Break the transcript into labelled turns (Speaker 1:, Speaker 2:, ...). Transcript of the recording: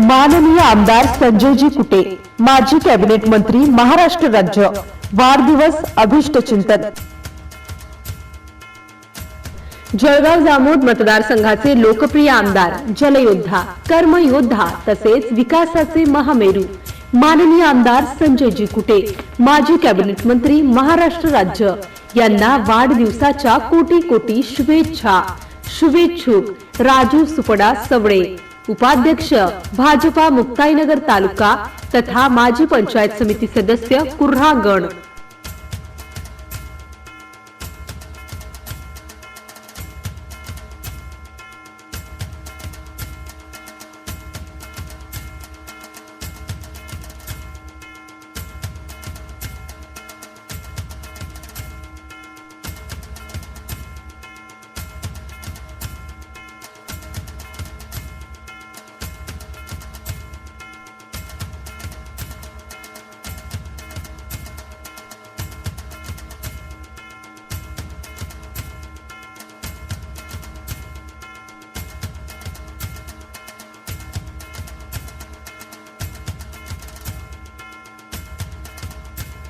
Speaker 1: माननीय आमदार संजयजी कुटे माजी कॅबिनेट मंत्री महाराष्ट्र राज्य वाढदिवस अभिष्ट चिंतन. जळगाव जामोद मतदारसंघाचे लोकप्रिय आमदार जलयोद्धा कर्मयोद्धा तसेच विकासाचे महामेरू. माननीय आमदार संजयजी कुटे माजी कॅबिनेट मंत्री महाराष्ट्र राज्य यांना वाढदिवसाच्या कोटी कोटी शुभेच्छा. शुभेच्छुक राजू सुपडा सवडे उपाध्यक्ष भाजपा मुक्ताईनगर तालुका तथा माजी पंचायत समिती सदस्य कुर्हागण.